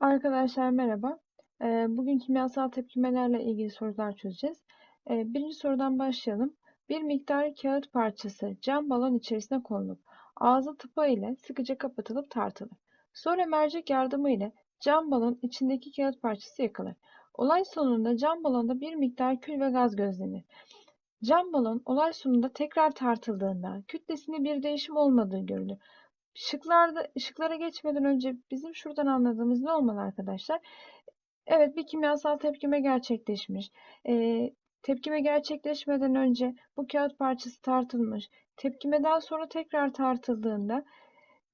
Arkadaşlar merhaba. Bugün kimyasal tepkimelerle ilgili sorular çözeceğiz. Birinci sorudan başlayalım. Bir miktar kağıt parçası cam balon içerisine konulup ağzı tıpa ile sıkıca kapatılıp tartılır. Sonra mercek yardımı ile cam balon içindeki kağıt parçası yakılır. Olay sonunda cam balonda bir miktar kül ve gaz gözlenir. Cam balon olay sonunda tekrar tartıldığında kütlesinde bir değişim olmadığı görülür. Şıklarda, şıklara geçmeden önce bizim şuradan anladığımız ne olmalı arkadaşlar? Evet bir kimyasal tepkime gerçekleşmiş. Ee, tepkime gerçekleşmeden önce bu kağıt parçası tartılmış. Tepkimeden sonra tekrar tartıldığında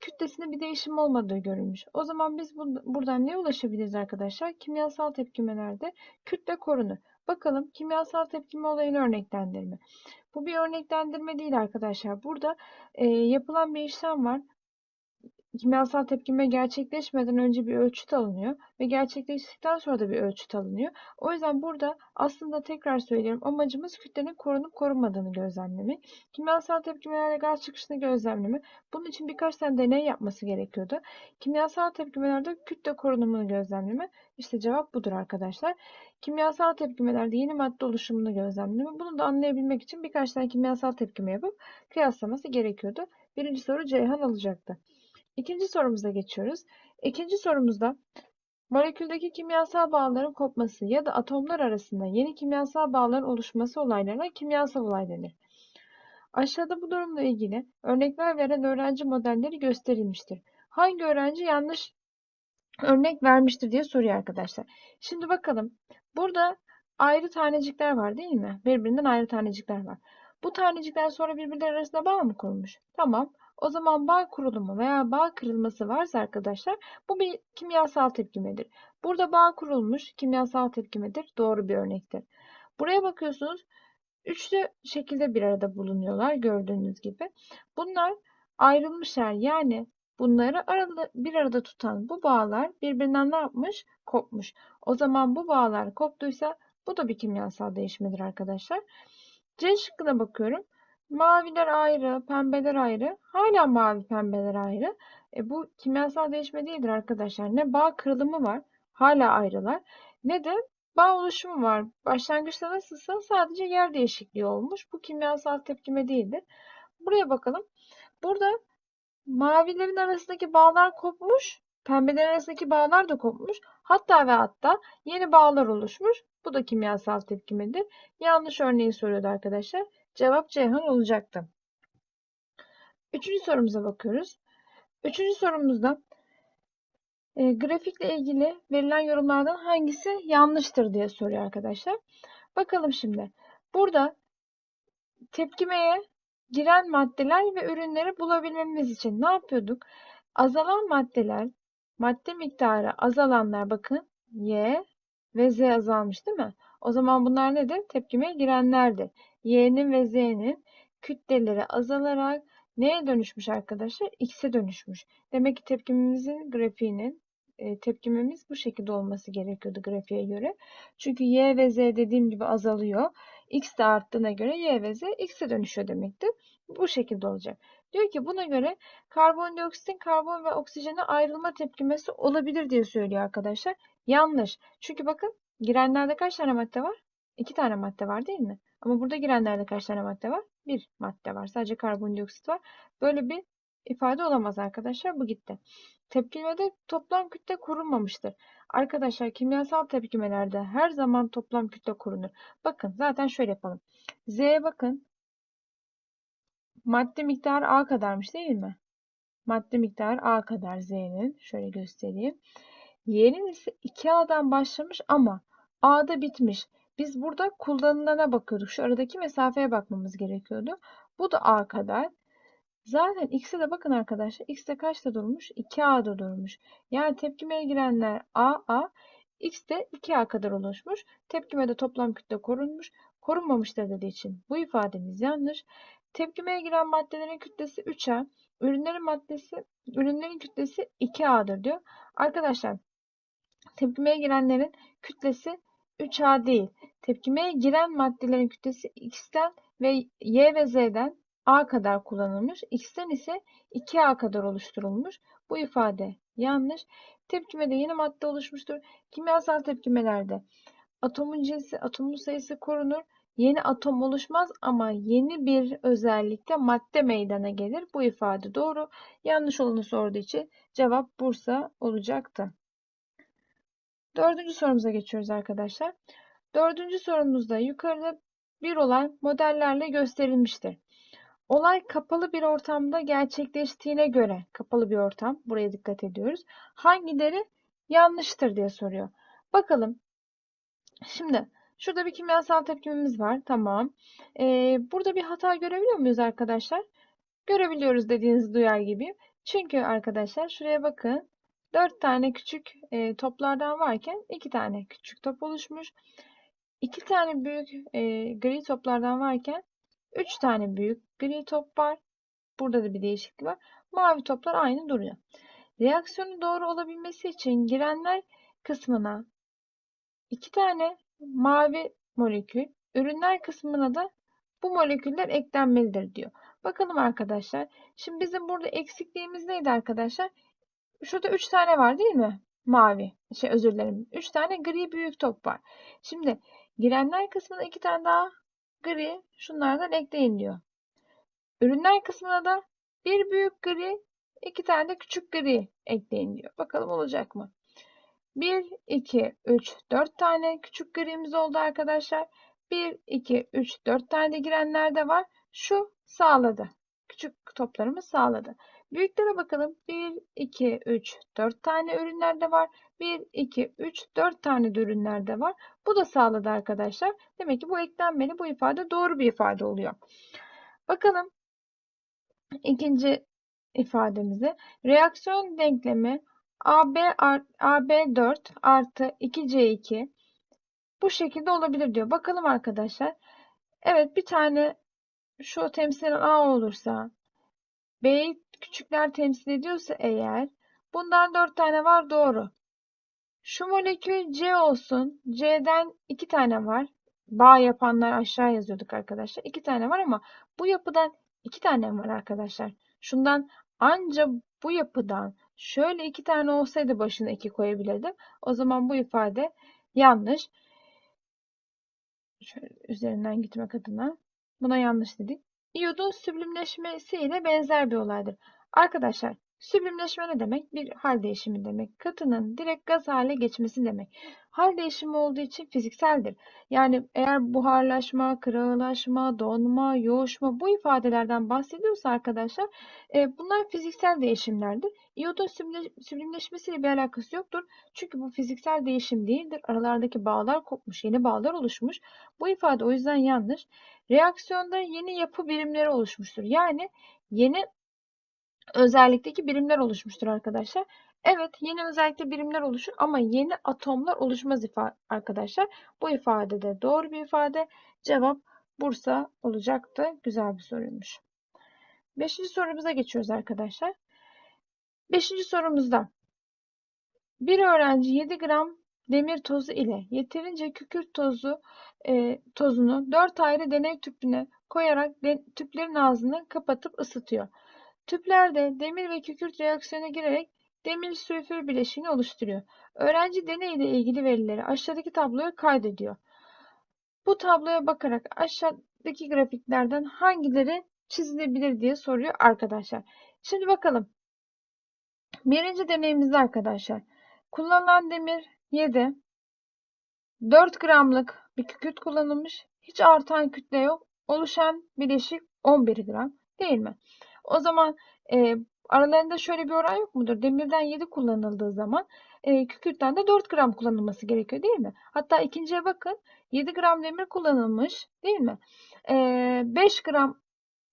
kütlesinde bir değişim olmadığı görülmüş. O zaman biz bu, buradan ne ulaşabiliriz arkadaşlar? Kimyasal tepkimelerde kütle korunur. Bakalım kimyasal tepkime olayını örneklendirme. Bu bir örneklendirme değil arkadaşlar. Burada e, yapılan bir işlem var kimyasal tepkime gerçekleşmeden önce bir ölçüt alınıyor ve gerçekleştikten sonra da bir ölçüt alınıyor. O yüzden burada aslında tekrar söylüyorum amacımız kütlenin korunup korunmadığını gözlemlemek. Kimyasal tepkimelerle gaz çıkışını gözlemleme. Bunun için birkaç tane deney yapması gerekiyordu. Kimyasal tepkimelerde kütle korunumunu gözlemleme. İşte cevap budur arkadaşlar. Kimyasal tepkimelerde yeni madde oluşumunu gözlemleme. Bunu da anlayabilmek için birkaç tane kimyasal tepkime yapıp kıyaslaması gerekiyordu. Birinci soru Ceyhan alacaktı. İkinci sorumuza geçiyoruz. İkinci sorumuzda moleküldeki kimyasal bağların kopması ya da atomlar arasında yeni kimyasal bağların oluşması olaylarına kimyasal olay denir. Aşağıda bu durumla ilgili örnekler veren öğrenci modelleri gösterilmiştir. Hangi öğrenci yanlış örnek vermiştir diye soruyor arkadaşlar. Şimdi bakalım. Burada ayrı tanecikler var değil mi? Birbirinden ayrı tanecikler var. Bu tanecikler sonra birbirleri arasında bağ mı kurmuş? Tamam. O zaman bağ kurulumu veya bağ kırılması varsa arkadaşlar bu bir kimyasal tepkimedir. Burada bağ kurulmuş kimyasal tepkimedir. Doğru bir örnektir. Buraya bakıyorsunuz. Üçlü şekilde bir arada bulunuyorlar gördüğünüz gibi. Bunlar ayrılmışlar yani bunları bir arada tutan bu bağlar birbirinden ne yapmış? Kopmuş. O zaman bu bağlar koptuysa bu da bir kimyasal değişmedir arkadaşlar. C şıkkına bakıyorum. Maviler ayrı, pembeler ayrı. Hala mavi, pembeler ayrı. E bu kimyasal değişme değildir arkadaşlar. Ne bağ kırılımı var, hala ayrılar. Ne de bağ oluşumu var. Başlangıçta nasılsa sadece yer değişikliği olmuş. Bu kimyasal tepkime değildir. Buraya bakalım. Burada mavilerin arasındaki bağlar kopmuş. Pembelerin arasındaki bağlar da kopmuş. Hatta ve hatta yeni bağlar oluşmuş. Bu da kimyasal tepkimedir. Yanlış örneği soruyordu arkadaşlar. Cevap Ceyhan olacaktı. Üçüncü sorumuza bakıyoruz. Üçüncü sorumuzda e, grafikle ilgili verilen yorumlardan hangisi yanlıştır diye soruyor arkadaşlar. Bakalım şimdi. Burada tepkimeye giren maddeler ve ürünleri bulabilmemiz için ne yapıyorduk? Azalan maddeler, madde miktarı azalanlar bakın Y ve Z azalmış değil mi? O zaman bunlar nedir? Tepkimeye girenlerdir. Y'nin ve Z'nin kütleleri azalarak neye dönüşmüş arkadaşlar? X'e dönüşmüş. Demek ki tepkimimizin grafiğinin e, tepkimemiz bu şekilde olması gerekiyordu grafiğe göre. Çünkü Y ve Z dediğim gibi azalıyor. X de arttığına göre Y ve Z X'e dönüşüyor demektir. Bu şekilde olacak. Diyor ki buna göre karbondioksitin karbon ve oksijene ayrılma tepkimesi olabilir diye söylüyor arkadaşlar. Yanlış. Çünkü bakın girenlerde kaç tane madde var? İki tane madde var değil mi? Ama burada girenlerde kaç tane madde var? Bir madde var. Sadece karbondioksit var. Böyle bir ifade olamaz arkadaşlar. Bu gitti. Tepkimede toplam kütle korunmamıştır. Arkadaşlar kimyasal tepkimelerde her zaman toplam kütle korunur. Bakın zaten şöyle yapalım. Z'ye bakın. Madde miktarı A kadarmış değil mi? Madde miktarı A kadar Z'nin. Şöyle göstereyim. Y'nin ise 2A'dan başlamış ama A'da bitmiş. Biz burada kullanılana bakıyorduk. Şu aradaki mesafeye bakmamız gerekiyordu. Bu da A kadar. Zaten X'e de bakın arkadaşlar. X'te kaçta durmuş? 2A'da durmuş. Yani tepkimeye girenler A, A. X de 2A kadar oluşmuş. Tepkimede toplam kütle korunmuş. Korunmamıştır dediği için bu ifademiz yanlış. Tepkimeye giren maddelerin kütlesi 3A. Ürünlerin maddesi, ürünlerin kütlesi 2A'dır diyor. Arkadaşlar tepkimeye girenlerin kütlesi 3A değil. Tepkimeye giren maddelerin kütlesi X'ten ve Y ve Z'den A kadar kullanılmış. X'ten ise 2A kadar oluşturulmuş. Bu ifade yanlış. Tepkimede yeni madde oluşmuştur. Kimyasal tepkimelerde atomun cinsi, atomun sayısı korunur. Yeni atom oluşmaz ama yeni bir özellikte madde meydana gelir. Bu ifade doğru. Yanlış olanı sorduğu için cevap Bursa olacaktı. Dördüncü sorumuza geçiyoruz arkadaşlar. Dördüncü sorumuzda yukarıda bir olay modellerle gösterilmiştir. Olay kapalı bir ortamda gerçekleştiğine göre, kapalı bir ortam, buraya dikkat ediyoruz. Hangileri yanlıştır diye soruyor. Bakalım. Şimdi şurada bir kimyasal tepkimimiz var. Tamam. Ee, burada bir hata görebiliyor muyuz arkadaşlar? Görebiliyoruz dediğinizi duyar gibiyim. Çünkü arkadaşlar şuraya bakın. 4 tane küçük e, toplardan varken 2 tane küçük top oluşmuş. 2 tane büyük e, gri toplardan varken 3 tane büyük gri top var. Burada da bir değişiklik var. Mavi toplar aynı duruyor. Reaksiyonun doğru olabilmesi için girenler kısmına 2 tane mavi molekül, ürünler kısmına da bu moleküller eklenmelidir diyor. Bakalım arkadaşlar. Şimdi bizim burada eksikliğimiz neydi arkadaşlar? Şurada 3 tane var değil mi? Mavi. Şey özür dilerim. 3 tane gri büyük top var. Şimdi girenler kısmına 2 tane daha gri şunlardan ekleyin diyor. Ürünler kısmına da bir büyük gri, iki tane de küçük gri ekleyin diyor. Bakalım olacak mı? 1, 2, 3, 4 tane küçük grimiz oldu arkadaşlar. 1, 2, 3, 4 tane de girenler de var. Şu sağladı. Küçük toplarımız sağladı. Büyüklere bakalım. 1, 2, 3, 4 tane ürünler de var. 1, 2, 3, 4 tane de ürünler de var. Bu da sağladı arkadaşlar. Demek ki bu eklenmeli. Bu ifade doğru bir ifade oluyor. Bakalım ikinci ifademize. Reaksiyon denklemi AB, AB4 artı 2C2 bu şekilde olabilir diyor. Bakalım arkadaşlar. Evet bir tane şu temsilen A olursa B'yi küçükler temsil ediyorsa eğer bundan 4 tane var doğru. Şu molekül C olsun. C'den 2 tane var. Bağ yapanlar aşağı yazıyorduk arkadaşlar. 2 tane var ama bu yapıdan 2 tane var arkadaşlar. Şundan anca bu yapıdan şöyle 2 tane olsaydı başına 2 koyabilirdim. O zaman bu ifade yanlış. Şöyle üzerinden gitmek adına. Buna yanlış dedik. İyodun süblimleşmesi ile benzer bir olaydır. Arkadaşlar süblimleşme ne demek? Bir hal değişimi demek. Katının direkt gaz hale geçmesi demek. Hal değişimi olduğu için fizikseldir. Yani eğer buharlaşma, kırağılaşma, donma, yoğuşma bu ifadelerden bahsediyorsa arkadaşlar e, bunlar fiziksel değişimlerdir. İyodun süblimleşmesiyle bir alakası yoktur. Çünkü bu fiziksel değişim değildir. Aralardaki bağlar kopmuş, yeni bağlar oluşmuş. Bu ifade o yüzden yanlış. Reaksiyonda yeni yapı birimleri oluşmuştur. Yani yeni özellikteki birimler oluşmuştur arkadaşlar. Evet yeni özellikte birimler oluşur ama yeni atomlar oluşmaz arkadaşlar. Bu ifade de doğru bir ifade. Cevap Bursa olacaktı. Güzel bir soruymuş. Beşinci sorumuza geçiyoruz arkadaşlar. Beşinci sorumuzda bir öğrenci 7 gram demir tozu ile yeterince kükürt tozu e, tozunu 4 ayrı deney tüpüne koyarak de, tüplerin ağzını kapatıp ısıtıyor. Tüplerde demir ve kükürt reaksiyona girerek demir sülfür bileşiğini oluşturuyor. Öğrenci deney ile ilgili verileri aşağıdaki tabloya kaydediyor. Bu tabloya bakarak aşağıdaki grafiklerden hangileri çizilebilir diye soruyor arkadaşlar. Şimdi bakalım. Birinci deneyimizde arkadaşlar. Kullanılan demir 7. 4 gramlık bir kükürt kullanılmış. Hiç artan kütle yok. Oluşan bileşik 11 gram. Değil mi? O zaman e, aralarında şöyle bir oran yok mudur? Demirden 7 kullanıldığı zaman e, kükürtten de 4 gram kullanılması gerekiyor değil mi? Hatta ikinciye bakın. 7 gram demir kullanılmış değil mi? E, 5 gram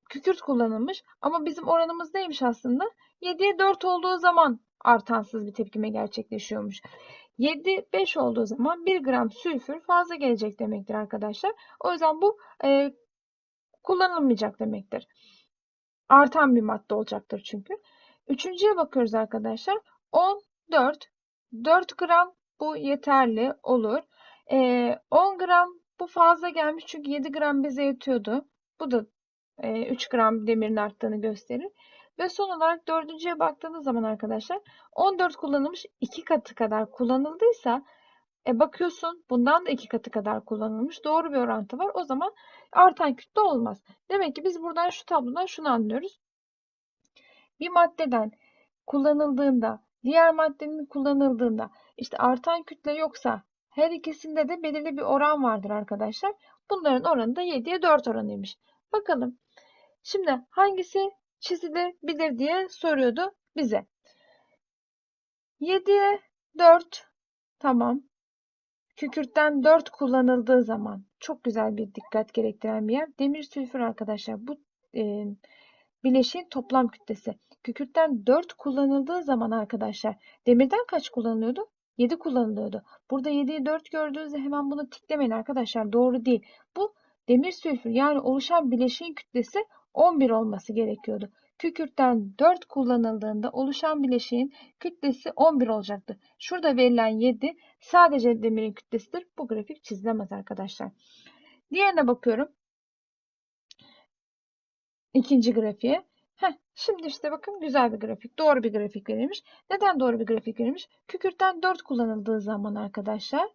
kükürt kullanılmış. Ama bizim oranımız neymiş aslında? 7'ye 4 olduğu zaman artansız bir tepkime gerçekleşiyormuş. 7 5 olduğu zaman 1 gram sülfür fazla gelecek demektir arkadaşlar. O yüzden bu e, kullanılmayacak demektir. Artan bir madde olacaktır çünkü. Üçüncüye bakıyoruz arkadaşlar. 14 4 gram bu yeterli olur. E, 10 gram bu fazla gelmiş çünkü 7 gram bize yetiyordu. Bu da e, 3 gram demirin arttığını gösterir. Ve son olarak dördüncüye baktığınız zaman arkadaşlar 14 kullanılmış 2 katı kadar kullanıldıysa e bakıyorsun bundan da 2 katı kadar kullanılmış. Doğru bir orantı var. O zaman artan kütle olmaz. Demek ki biz buradan şu tablodan şunu anlıyoruz. Bir maddeden kullanıldığında diğer maddenin kullanıldığında işte artan kütle yoksa her ikisinde de belirli bir oran vardır arkadaşlar. Bunların oranı da 7'ye 4 oranıymış. Bakalım. Şimdi hangisi çizilebilir diye soruyordu bize. 7'ye 4 tamam. Kükürtten 4 kullanıldığı zaman çok güzel bir dikkat gerektiren bir yer. Demir sülfür arkadaşlar bu e, bileşiğin toplam kütlesi. Kükürtten 4 kullanıldığı zaman arkadaşlar demirden kaç kullanılıyordu? 7 kullanılıyordu. Burada 7'yi 4 gördüğünüzde hemen bunu tiklemeyin arkadaşlar. Doğru değil. Bu demir sülfür yani oluşan bileşiğin kütlesi 11 olması gerekiyordu. Kükürtten 4 kullanıldığında oluşan bileşiğin kütlesi 11 olacaktı. Şurada verilen 7 sadece demirin kütlesidir. Bu grafik çizilemez arkadaşlar. Diğerine bakıyorum. İkinci grafiğe. Heh, şimdi işte bakın güzel bir grafik. Doğru bir grafik verilmiş. Neden doğru bir grafik verilmiş? Kükürtten 4 kullanıldığı zaman arkadaşlar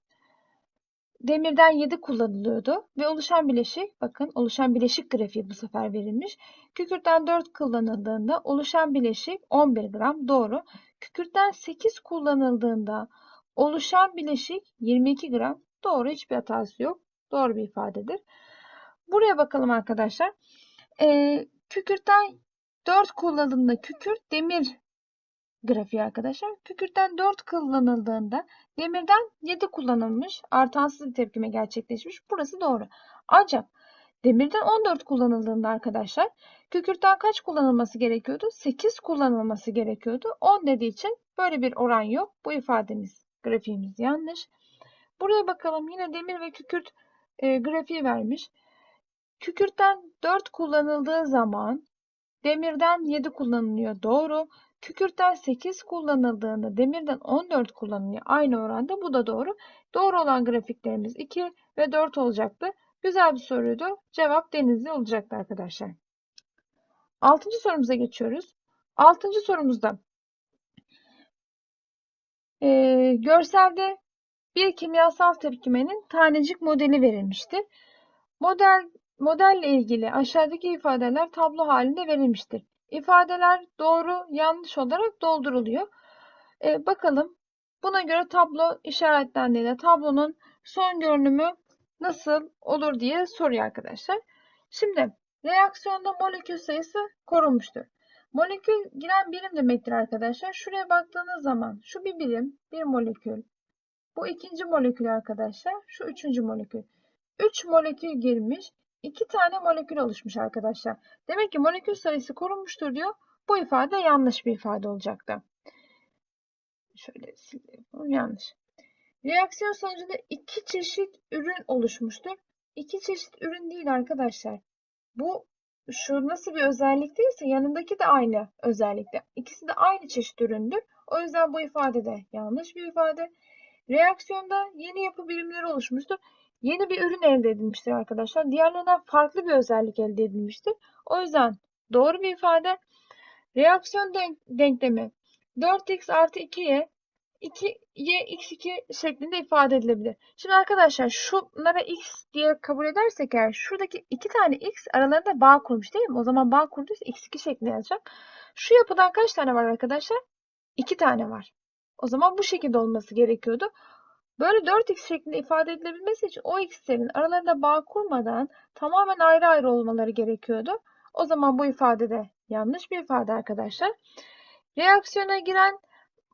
demirden 7 kullanılıyordu ve oluşan bileşik bakın oluşan bileşik grafiği bu sefer verilmiş. Kükürtten 4 kullanıldığında oluşan bileşik 11 gram doğru. Kükürtten 8 kullanıldığında oluşan bileşik 22 gram doğru hiçbir hatası yok. Doğru bir ifadedir. Buraya bakalım arkadaşlar. Ee, kükürtten 4 kullanıldığında kükürt demir grafiği arkadaşlar. Kükürtten 4 kullanıldığında demirden 7 kullanılmış. Artansız bir tepkime gerçekleşmiş. Burası doğru. Ancak demirden 14 kullanıldığında arkadaşlar kükürtten kaç kullanılması gerekiyordu? 8 kullanılması gerekiyordu. 10 dediği için böyle bir oran yok. Bu ifademiz, grafiğimiz yanlış. Buraya bakalım. Yine demir ve kükürt e, grafiği vermiş. Kükürtten 4 kullanıldığı zaman demirden 7 kullanılıyor. Doğru. Kükürtten 8 kullanıldığında demirden 14 kullanılıyor. Aynı oranda bu da doğru. Doğru olan grafiklerimiz 2 ve 4 olacaktı. Güzel bir soruydu. Cevap denizli olacaktı arkadaşlar. Altıncı sorumuza geçiyoruz. Altıncı sorumuzda e, görselde bir kimyasal tepkimenin tanecik modeli verilmiştir. Model modelle ilgili aşağıdaki ifadeler tablo halinde verilmiştir. İfadeler doğru, yanlış olarak dolduruluyor. E, bakalım. Buna göre tablo işaretlendiğinde tablonun son görünümü nasıl olur diye soruyor arkadaşlar. Şimdi reaksiyonda molekül sayısı korunmuştur. Molekül giren birim demektir arkadaşlar. Şuraya baktığınız zaman şu bir birim, bir molekül. Bu ikinci molekül arkadaşlar. Şu üçüncü molekül. Üç molekül girmiş. 2 tane molekül oluşmuş arkadaşlar. Demek ki molekül sayısı korunmuştur diyor. Bu ifade yanlış bir ifade olacaktı. Şöyle silelim. Yanlış. Reaksiyon sonucunda iki çeşit ürün oluşmuştur. İki çeşit ürün değil arkadaşlar. Bu şu nasıl bir özellik değilse yanındaki de aynı özellikte. İkisi de aynı çeşit üründür. O yüzden bu ifade de yanlış bir ifade. Reaksiyonda yeni yapı birimleri oluşmuştur yeni bir ürün elde edilmiştir arkadaşlar. Diğerlerinden farklı bir özellik elde edilmiştir. O yüzden doğru bir ifade. Reaksiyon denk denklemi 4x artı 2y 2y x2 şeklinde ifade edilebilir. Şimdi arkadaşlar şunlara x diye kabul edersek eğer şuradaki iki tane x aralarında bağ kurmuş değil mi? O zaman bağ kurduysa x2 şeklinde yazacak. Şu yapıdan kaç tane var arkadaşlar? 2 tane var. O zaman bu şekilde olması gerekiyordu. Böyle 4x şeklinde ifade edilebilmesi için o x'lerin aralarında bağ kurmadan tamamen ayrı ayrı olmaları gerekiyordu. O zaman bu ifade de yanlış bir ifade arkadaşlar. Reaksiyona giren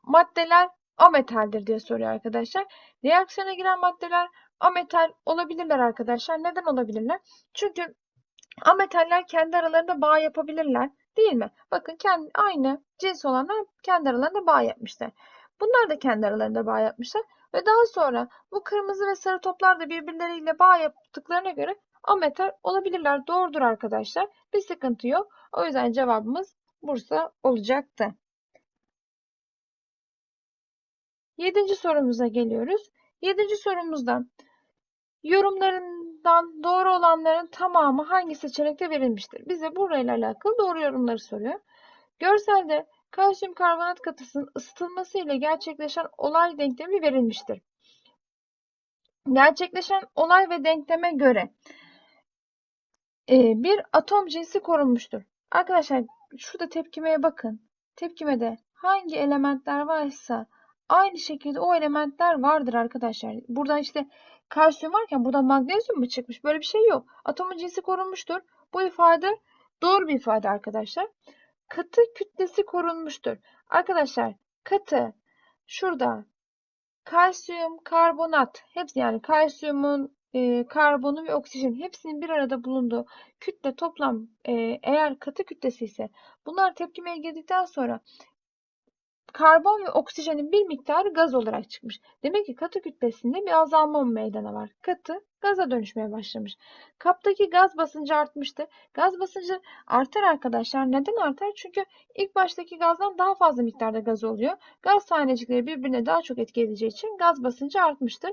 maddeler ametaldir diye soruyor arkadaşlar. Reaksiyona giren maddeler ametal olabilirler arkadaşlar. Neden olabilirler? Çünkü ametaller kendi aralarında bağ yapabilirler. Değil mi? Bakın kendi, aynı cins olanlar kendi aralarında bağ yapmışlar. Bunlar da kendi aralarında bağ yapmışlar. Ve daha sonra bu kırmızı ve sarı toplar da birbirleriyle bağ yaptıklarına göre ametal olabilirler. Doğrudur arkadaşlar. Bir sıkıntı yok. O yüzden cevabımız Bursa olacaktı. Yedinci sorumuza geliyoruz. Yedinci sorumuzda yorumlarından doğru olanların tamamı hangi seçenekte verilmiştir? Bize burayla alakalı doğru yorumları soruyor. Görselde kalsiyum karbonat katısının ısıtılması ile gerçekleşen olay denklemi verilmiştir. Gerçekleşen olay ve denkleme göre e, bir atom cinsi korunmuştur. Arkadaşlar şurada tepkimeye bakın. Tepkimede hangi elementler varsa aynı şekilde o elementler vardır arkadaşlar. Burada işte kalsiyum varken burada magnezyum mu çıkmış? Böyle bir şey yok. Atomun cinsi korunmuştur. Bu ifade doğru bir ifade arkadaşlar. Katı kütlesi korunmuştur. Arkadaşlar katı şurada kalsiyum, karbonat hepsi yani kalsiyumun e, karbonu ve oksijen hepsinin bir arada bulunduğu kütle toplam e, eğer katı kütlesi ise bunlar tepkimeye girdikten sonra karbon ve oksijenin bir miktarı gaz olarak çıkmış. Demek ki katı kütlesinde bir azalma meydana var. Katı gaza dönüşmeye başlamış. Kaptaki gaz basıncı artmıştı. Gaz basıncı artar arkadaşlar. Neden artar? Çünkü ilk baştaki gazdan daha fazla miktarda gaz oluyor. Gaz tanecikleri birbirine daha çok etki edeceği için gaz basıncı artmıştır.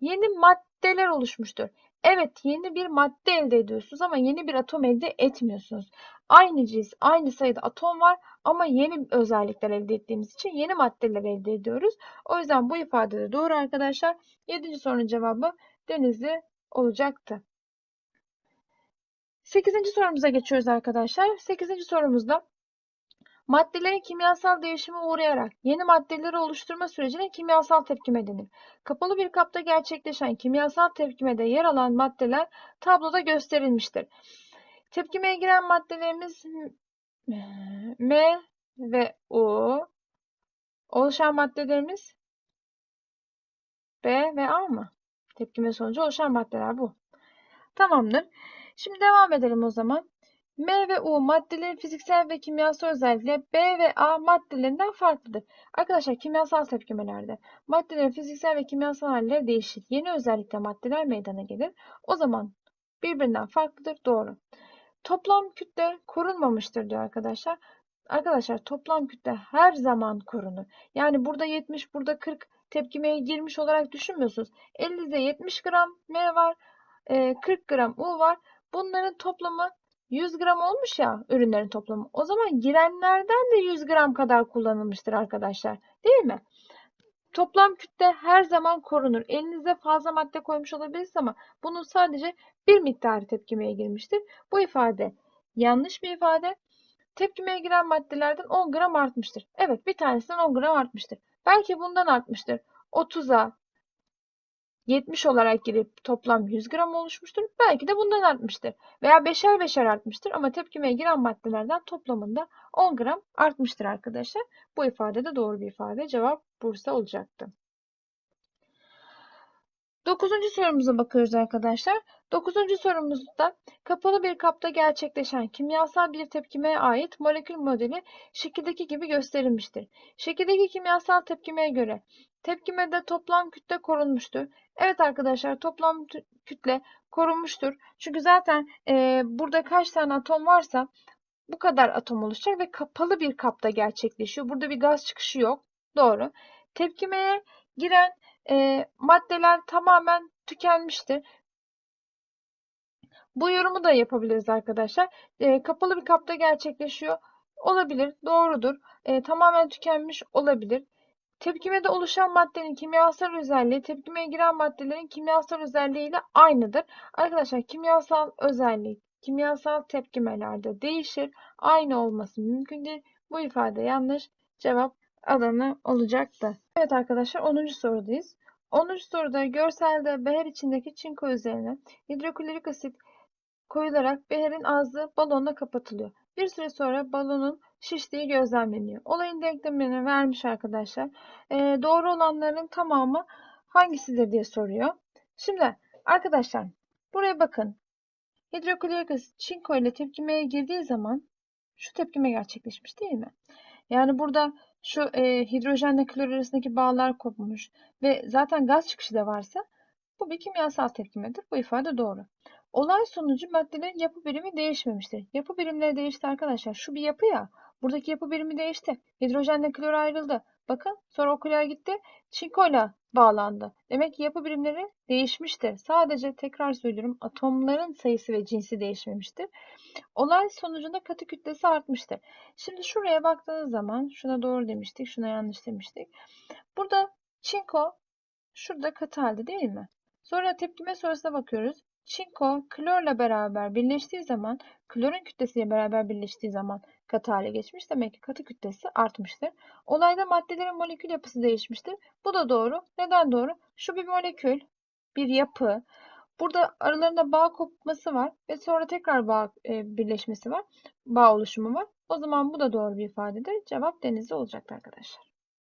Yeni maddeler oluşmuştur. Evet yeni bir madde elde ediyorsunuz ama yeni bir atom elde etmiyorsunuz. Aynı cins, aynı sayıda atom var ama yeni özellikler elde ettiğimiz için yeni maddeler elde ediyoruz. O yüzden bu ifade de doğru arkadaşlar. 7. sorunun cevabı Denizli olacaktı. 8. sorumuza geçiyoruz arkadaşlar. 8. sorumuzda Maddelerin kimyasal değişime uğrayarak yeni maddeleri oluşturma sürecine kimyasal tepkime denir. Kapalı bir kapta gerçekleşen kimyasal tepkimede yer alan maddeler tabloda gösterilmiştir. Tepkimeye giren maddelerimiz M ve U. Oluşan maddelerimiz B ve A mı? Tepkime sonucu oluşan maddeler bu. Tamamdır. Şimdi devam edelim o zaman. M ve U maddelerin fiziksel ve kimyasal özellikleri B ve A maddelerinden farklıdır. Arkadaşlar kimyasal tepkimelerde maddelerin fiziksel ve kimyasal halleri değişir. Yeni özellikle maddeler meydana gelir. O zaman birbirinden farklıdır. Doğru. Toplam kütle korunmamıştır diyor arkadaşlar. Arkadaşlar toplam kütle her zaman korunur. Yani burada 70, burada 40 tepkimeye girmiş olarak düşünmüyorsunuz. Elinizde 70 gram M var, 40 gram U var. Bunların toplamı 100 gram olmuş ya ürünlerin toplamı. O zaman girenlerden de 100 gram kadar kullanılmıştır arkadaşlar. Değil mi? Toplam kütle her zaman korunur. Elinizde fazla madde koymuş olabilirsiniz ama bunun sadece bir miktarı tepkimeye girmiştir. Bu ifade yanlış bir ifade. Tepkimeye giren maddelerden 10 gram artmıştır. Evet bir tanesinden 10 gram artmıştır. Belki bundan artmıştır. 30'a 70 olarak girip toplam 100 gram oluşmuştur. Belki de bundan artmıştır. Veya beşer beşer artmıştır ama tepkimeye giren maddelerden toplamında 10 gram artmıştır arkadaşlar. Bu ifade de doğru bir ifade. Cevap Bursa olacaktı. Dokuzuncu sorumuza bakıyoruz arkadaşlar. Dokuzuncu sorumuzda kapalı bir kapta gerçekleşen kimyasal bir tepkimeye ait molekül modeli şekildeki gibi gösterilmiştir. Şekildeki kimyasal tepkimeye göre tepkimede toplam kütle korunmuştur. Evet arkadaşlar toplam kütle korunmuştur. Çünkü zaten e, burada kaç tane atom varsa bu kadar atom oluşacak ve kapalı bir kapta gerçekleşiyor. Burada bir gaz çıkışı yok. Doğru. Tepkimeye giren e, maddeler tamamen tükenmiştir. Bu yorumu da yapabiliriz arkadaşlar. E, kapalı bir kapta gerçekleşiyor. Olabilir, doğrudur. E, tamamen tükenmiş olabilir. Tepkimede oluşan maddenin kimyasal özelliği tepkimeye giren maddelerin kimyasal özelliği ile aynıdır. Arkadaşlar kimyasal özellik kimyasal tepkimelerde değişir. Aynı olması mümkün değil. Bu ifade yanlış. Cevap alanı olacaktı. Evet arkadaşlar 10. sorudayız. 10. soruda görselde beher içindeki çinko üzerine hidroklorik asit koyularak beherin ağzı balonla kapatılıyor. Bir süre sonra balonun şiştiği gözlemleniyor. Olayın denklemini vermiş arkadaşlar. E, doğru olanların tamamı hangisidir diye soruyor. Şimdi arkadaşlar buraya bakın. Hidroklorik asit çinko ile tepkimeye girdiği zaman şu tepkime gerçekleşmiş değil mi? Yani burada şu e, hidrojenle klor arasındaki bağlar kopmuş ve zaten gaz çıkışı da varsa bu bir kimyasal tepkimedir. Bu ifade doğru. Olay sonucu maddelerin yapı birimi değişmemiştir. Yapı birimleri değişti arkadaşlar. Şu bir yapı ya. Buradaki yapı birimi değişti. Hidrojenle klor ayrıldı. Bakın sonra okullar gitti. Çinkoyla bağlandı. Demek ki yapı birimleri değişmiştir. Sadece tekrar söylüyorum atomların sayısı ve cinsi değişmemiştir. Olay sonucunda katı kütlesi artmıştır. Şimdi şuraya baktığınız zaman şuna doğru demiştik, şuna yanlış demiştik. Burada çinko şurada katı halde değil mi? Sonra tepkime sonrasına bakıyoruz. Çinko klorla beraber birleştiği zaman, klorun kütlesiyle beraber birleştiği zaman katı hale geçmiş. Demek ki katı kütlesi artmıştır. Olayda maddelerin molekül yapısı değişmiştir. Bu da doğru. Neden doğru? Şu bir molekül, bir yapı. Burada aralarında bağ kopması var ve sonra tekrar bağ e, birleşmesi var. Bağ oluşumu var. O zaman bu da doğru bir ifadedir. Cevap denizli olacaktır arkadaşlar.